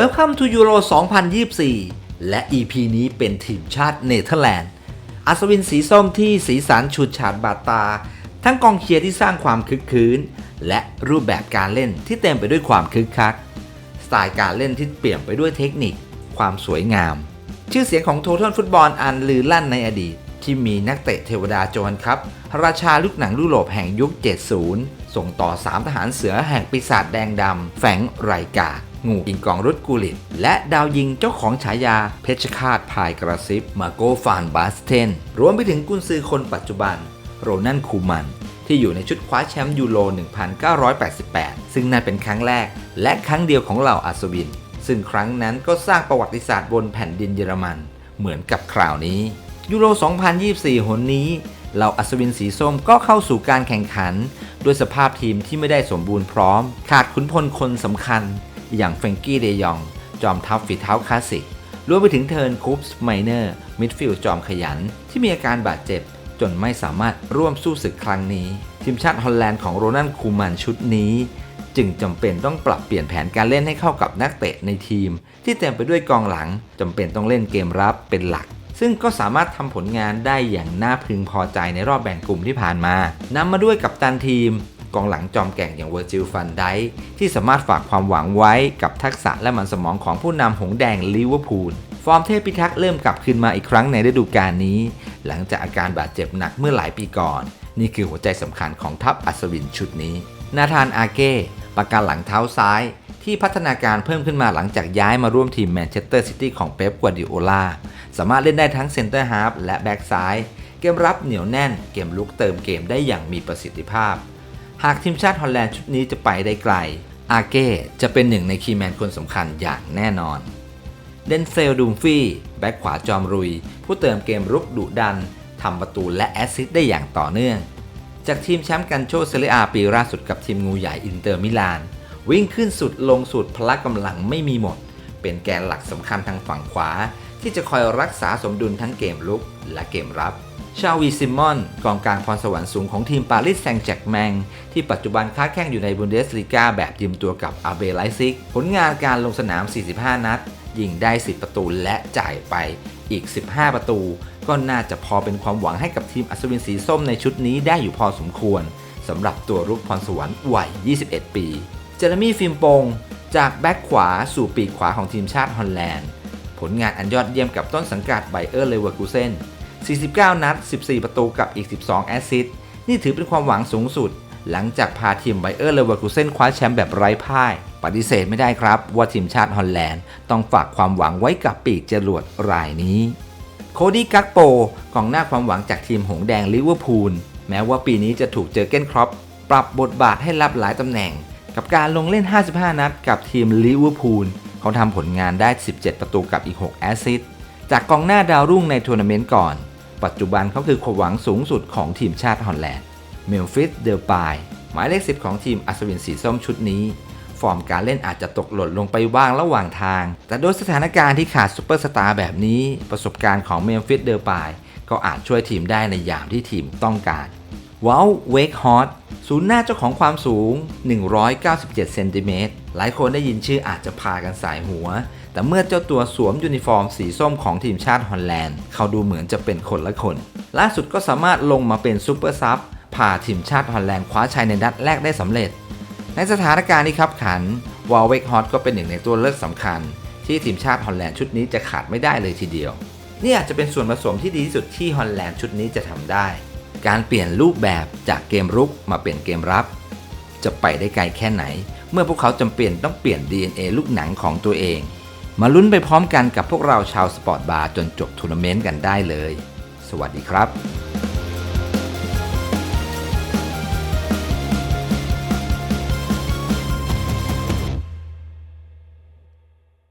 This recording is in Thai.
Welcome to Euro 2024 และ EP นี้เป็นทีมชาติเนเธอร์แลนด์ อัศวินสีส้มที่สีสันฉุดฉาดบาดตา ทั้งกองเชียร์ที่สร้างความคึกคืนและรูปแบบการเล่นที่เต็มไปด้วยความคึกคัก สไตล์การเล่นที่เปลี่ยนไปด้วยเทคนิค ความสวยงาม ชื่อเสียงของโท t ท l ฟุตบอลอันลือลั่นในอดีต ที่มีนักเตะเทวดาโจรครับ ราชาลูกหนังยุโรปแห่งยุค 70 ส่งต่อ 3 ทหารเสือแห่งปีศาจแดงดำแฝงไรกา งูกิงกองรุดกูลิตและดาวยิงเจ้าของฉายาเพชรฆาตพายกระซิบ มาโกฟานบาสเทน รวมไปถึงกุนซือคนปัจจุบัน โรนันคูมัน ที่อยู่ในชุดคว้าแชมป์ยูโร 1988 ซึ่งนั่นเป็นครั้งแรก และครั้งเดียวของเหล่าอัศวิน ซึ่งครั้งนั้นก็สร้างประวัติศาสตร์บนแผ่นดินเยอรมัน เหมือนกับคราวนี้ยูโร 2024 หนนี้เหล่าอัศวินสีส้มก็เข้าสู่การแข่งขัน ด้วยสภาพทีมที่ไม่ได้สมบูรณ์พร้อม ขาดขุนพลคนสำคัญ อย่างเฟรงกี้เดยอง จอมทัพฝีเท้าคลาสสิกรวมไปถึงเทิร์นคูปส์ไมเนอร์มิดฟิลด์จอมขยัน ที่มีอาการบาดเจ็บ จนไม่สามารถร่วมสู้ศึกครั้งนี้ ทีมชาติฮอลแลนด์ของโรนัลคูมันชุดนี้ จึงจำเป็นต้องปรับเปลี่ยนแผนการเล่นให้เข้ากับนักเตะในทีม ที่เต็มไปด้วยกองหลังจำเป็นต้องเล่นเกมรับเป็นหลัก ซึ่งก็สามารถทำผลงานได้อย่างน่าพึงพอใจในรอบแบ่งกลุ่มที่ผ่านมานำมาด้วยกับตันทีม กองหลังจอมแก่งอย่างเวอร์จิลฟันไดที่สามารถฝากความหวังไว้กับทักษะและมันสมองของผู้นำหงแดงลิเวอร์พูลฟอร์มเทพพิทักษ์เริ่มกลับคืนมาอีกครั้งในฤดูกาลนี้ หลังจากอาการบาดเจ็บหนักเมื่อหลายปีก่อน นี่คือหัวใจสำคัญของทัพอัศวินชุดนี้ นาธานอาเก้ปากกาหลังเท้าซ้าย ที่พัฒนาการเพิ่มขึ้นมาหลังจากย้ายมาร่วมทีมแมนเชสเตอร์ซิตี้ของเป๊ปกัวดิโอลาสามารถเล่นได้ทั้งเซนเตอร์ฮาร์ฟและแบ็กซ้าย เกมรับเหนียวแน่น เกมลุกเติมเกมได้อย่างมีประสิทธิภาพ หากทีมชาติฮอลแลนด์ชุดนี้จะไปได้ไกล อาเก้จะเป็นหนึ่งในคีย์แมนคนสำคัญอย่างแน่นอน เดนเซลดูมฟี่ แบ็กขวาจอมรุย ผู้เติมเกมรุกดุดันทำประตูและแอสซิสต์ได้อย่างต่อเนื่อง จากทีมแชมป์กันโชเซเรียอาปีล่าสุดกับทีมงูใหญ่อินเตอร์มิลาน วิ่งขึ้นสุดลงสุดพละกำลังไม่มีหมด เป็นแกนหลักสำคัญทางฝั่งขวา ที่จะคอยรักษาสมดุลทั้งเกมลุกและเกมรับ ชาวีซิมอนกองกลางพรสวรรค์สูงของทีมปารีสแซงต์แจ็กแมง ที่ปัจจุบันค้าแข่งอยู่ในบุนเดสลีกาแบบยืมตัวกับอาเบไลซิก ผลงานการลงสนาม 45 นัด ยิงได้ 10 ประตูและจ่ายไปอีก 15 ประตู ก็น่าจะพอเป็นความหวังให้กับทีมอัศวินสีส้มในชุดนี้ได้อยู่พอสมควรสำหรับตัวรุกพรสวรรค์วัย 21 ปี เจเรมี่ฟิมปง จากแบ็กขวาสู่ปีกขวาของทีมชาติฮอลแลนด์ ผลงานอันยอดเยี่ยมกับต้นสังกัดไบเออร์เลเวอร์กูเซน49 นัด 14 ประตูกับอีก 12 แอสซิสต์นี่ถือเป็นความหวังสูงสุด หลังจากพาทีมไบเออร์เลเวอร์กูเซนคว้าแชมป์แบบไร้พ่าย ปฏิเสธไม่ได้ครับว่าทีมชาติฮอลแลนด์ต้องฝากความหวังไว้กับปีกจรวดรายนี้ โคดี้กักโปกองหน้าความหวังจากทีมหงแดงลิเวอร์พูลแม้ว่าปีนี้จะถูกเจอเก้นครอปปรับบทบาทให้รับหลายตำแหน่ง กับการลงเล่น 55 นัดกับทีมลิเวอร์พูล เขาทำผลงานได้ 17 ประตูกับอีก 6 แอสซิสต์จากกองหน้าดาวรุ่งในทัวร์นาเมนต์ก่อน ปัจจุบันเขาคือความหวังสูงสุดของทีมชาติฮอลแลนด์ เมลฟิสเดลปายหมายเลข 10 ของทีมอัศวินสีส้มชุดนี้ ฟอร์มการเล่นอาจจะตกหล่นลงไปบ้างระหว่างทาง แต่โดยสถานการณ์ที่ขาดซูเปอร์สตาร์แบบนี้ ประสบการณ์ของเมลฟิสเดลปายก็อาจช่วยทีมได้ในยามที่ทีมต้องการ วอลเวกฮอตศูนย์หน้าเจ้าของความสูง 197 เซนติเมตร หลายคนได้ยินชื่ออาจจะพากันสายหัว แต่เมื่อเจ้าตัวสวมยูนิฟอร์มสีส้มของทีมชาติฮอลแลนด์ เขาดูเหมือนจะเป็นคนละคน ล่าสุดก็สามารถลงมาเป็นซูเปอร์ซับพาทีมชาติฮอลแลนด์คว้าชัยในนัดแรกได้สำเร็จ ในสถานการณ์นี้ครับขันวอลเวกฮอตก็เป็นหนึ่งในตัวเลือกสำคัญ ที่ทีมชาติฮอลแลนด์ชุดนี้จะขาดไม่ได้เลยทีเดียว นี่อาจจะเป็นส่วนผสมที่ดีที่สุดที่ฮอลแลนด์ชุดนี้จะทำได้ การเปลี่ยนรูปแบบจากเกมรุกมาเป็นเกมรับ จะไปได้ไกลแค่ไหน เมื่อพวกเขาจำเป็นต้องเปลี่ยน DNA ลูกหนังของตัวเอง มาลุ้นไปพร้อมกันกับพวกเราชาวสปอร์ตบาร์จนจบทัวร์นาเมนต์กันได้เลย สวัสดีครับ